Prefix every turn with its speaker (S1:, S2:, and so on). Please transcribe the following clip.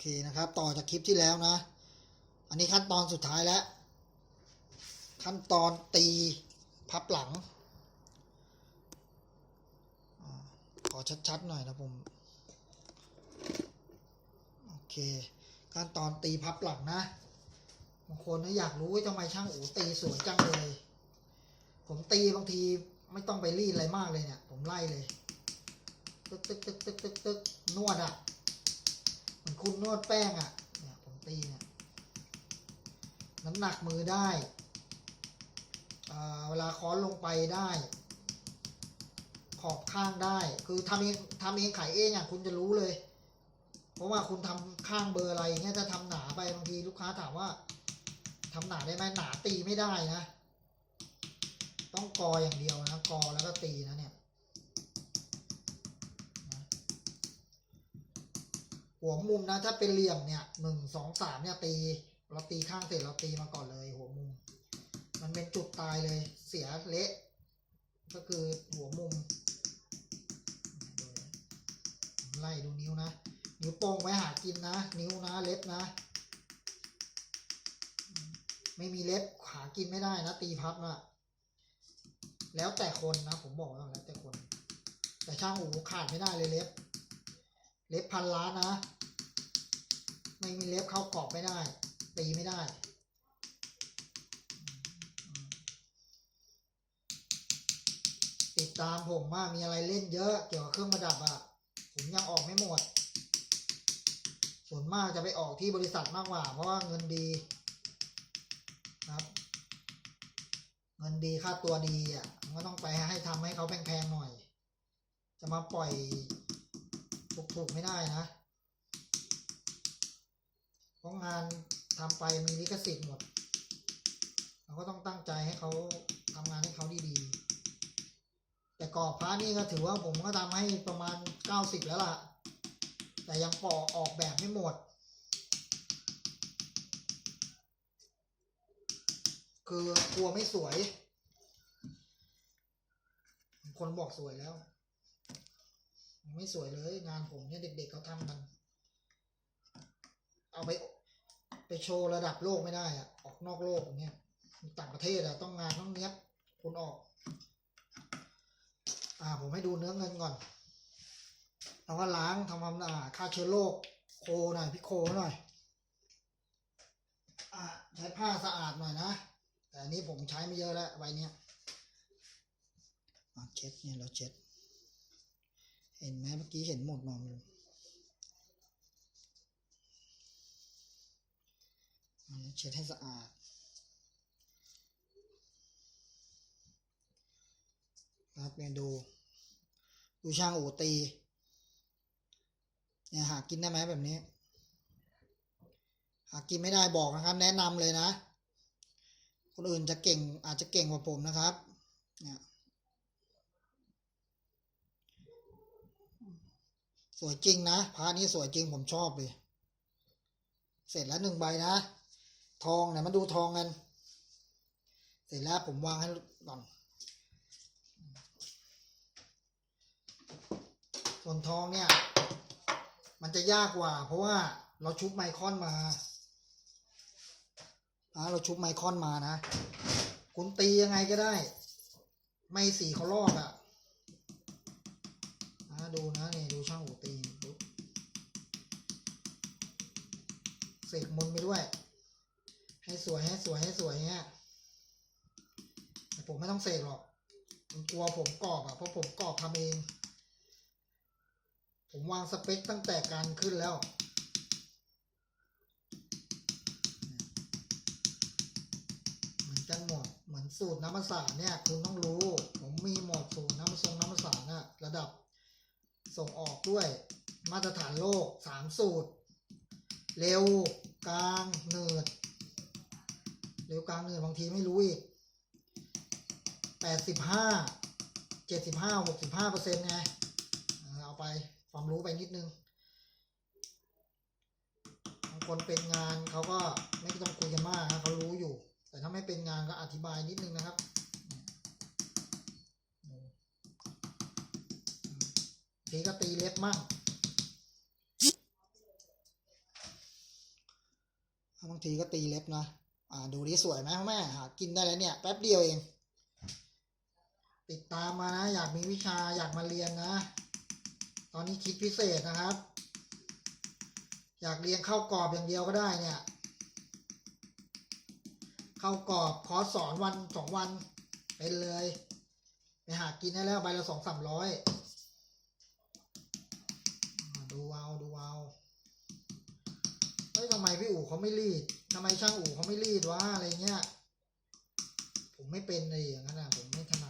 S1: เคนะครับ ต่อจากคลิปที่แล้วนะ อันนี้ขั้นตอนสุดท้ายแล้ว ขั้นตอนตีพับหลัง ขอชัดๆหน่อยนะผม โอเค ขั้นตอนตีพับหลังนะบางคนนะอยากรู้ว่าทำไมช่างอูตีสวยจังเลย ผมตีบางทีไม่ต้องไปรีดอะไรมากเลยเนี่ย ผมไล่เลย ตึกตึกตึกตึกตึกตึกนวดอะ เหมือนคุณนวดแป้งอะ เนี่ยผมตีเนี่ย น้ำหนักมือได้อ่าเวลาค้อนลงไปได้ ขอบข้างได้ คือทำเองทำเองขายเองอะ คุณจะรู้เลย เพราะว่าคุณทำข้างเบอร์อะไรเงี้ยถ้าทำหนาไปบางทีลูกค้าถามว่าทำหนาได้ไหมหนาตีไม่ได้นะ ต้องกออย่างเดียวนะ กอแล้วก็ตีนะเนี่ย หัวมุมนะถ้าเป็นเหลี่ยมเนี่ยหนึ่งสองสามเนี่ยตีเราตีข้างเสร็จเราตีมาก่อนเลย หัวมุม มันเป็นจุดตายเลย เสียเละ ก็คือหัวมุม ไล่ดูนิ้วนะ นิ้วโป้งไว้หากินนะ นิ้วนะเล็บนะ ไม่มีเล็บหากินไม่ได้นะ ตีพับนะแล้วแต่คนนะ ผมบอกแล้วแต่คน แต่ช่างอูขาดไม่ได้เลยเล็บ เล็บพันล้านนะ ไม่มีเล็บเข้ากรอบไม่ได้ ตีไม่ได้ ติดตามผมว่ามีอะไรเล่นเยอะเกี่ยวกับเครื่องประดับอะผมยังออกไม่หมด ส่วนมากจะไปออกที่บริษัทมากกว่า เพราะว่าเงินดีครับ เงินดีค่าตัวดีอะก็ต้องไปให้ทำให้เขาแพงๆหน่อย จะมาปล่อย ถูกๆไม่ได้นะเพราะงานทำไปมีลิขสิทธิ์หมด เราก็ต้องตั้งใจให้เขาทำงานให้เขาดีๆ แต่กรอบพระนี่ก็ถือว่าผมก็ทำให้ประมาณเก้าสิบแล้วล่ะ แต่ยังปอกออกแบบไม่หมด คือกลัวไม่สวย คนบอกสวยแล้ว ไม่สวยเลยงานผมเนี่ยเด็กๆเขาทำกัน เอาไปไปโชว์ระดับโลกไม่ได้อะออกนอกโลกอย่างเงี้ยต่างประเทศอะต้องงานต้องเนี้ยคุณออก อ่าผมให้ดูเนื้อเงินก่อนเราก็ล้างทำความสะอาดฆ่าเชื้อโรคโคหน่อยพี่โคหน่อยอ่าใช้ผ้าสะอาดหน่อยนะ แต่อันนี้ผมใช้ไม่เยอะแล้วใบเนี้ยอะเช็ดเนี่ยเราเช็ด เห็นไหมเมื่อกี้เห็นหมดมองเลยเช็ดให้สะอาด ครับเนี่ยดู ดูช่างอูตี เนี่ยหากินได้ไหมแบบนี้ หากินไม่ได้บอกนะครับ แนะนำเลยนะ คนอื่นจะเก่งอาจจะเก่งกว่าผมนะครับ เนี่ย สวยจริงนะพระนี้สวยจริงผมชอบเลย เสร็จแล้วหนึ่งใบนะ ทองเนี่ยมาดูทองกัน เสร็จแล้วผมวางให้ก่อนส่วนทองเนี่ย มันจะยากกว่า เพราะว่าเราชุบไมคอนมานะเราชุบไมคอนมานะ คุณตียังไงก็ได้ ไม่สีเขาลอกอะ่ะ ดูนะนี่ดูช่างหูตีปุ๊บเสกมนไปด้วย ให้สวยให้สวยให้สวยเงี้ยแต่ผมไม่ต้องเสกหรอกผมกลัวผมกรอบอะ่ะเพราะผมกรอบทำเอง ผมวางสเปคตั้งแต่การขึ้นแล้วเหมือนกันหมดเหมือนสูตรน้ำมันสาเนี่ยคุณต้องรู้ ผมมีหมดสูตรน้ำมันสา ส่งออกด้วย มาตรฐานโลกสามสูตร เร็วกลางเนิดเร็วกลางเนิดบางทีไม่รู้อีกแปดสิบห้าเจ็ดสิบห้าหกสิบห้าเปอร์เซ็นต์ไงเอาไปความรู้ไปนิดนึงบางคนเป็นงานเขาก็ไม่ต้องคุยกันมากนะเขารู้อยู่ แต่ถ้าไม่เป็นงานก็อธิบายนิดนึงนะครับ ทีก็ตีเล็บมั่งบางทีก็ตีเล็บนะอ่าดูดิสวยไหมแม่หากินได้แล้วเนี่ยแป๊บเดียวเอง ติดตามมานะอยากมีวิชาอยากมาเรียนนะ ตอนนี้คิดพิเศษนะครับ อยากเรียนเข้ากรอบอย่างเดียวก็ได้เนี่ย เข้ากรอบคอร์สสอนวันสองวันเป็นเลย ไปหากินได้แล้วใบละสองสามร้อยดูเอาดูเอาเฮ้ยทำไม พี่อู๋เขาไม่รีดทำไมช่างอู๋เขาไม่รีดวะอะไรเงี้ย ผมไม่เป็นเลยอย่างนั้นอะผมไม่ถนัด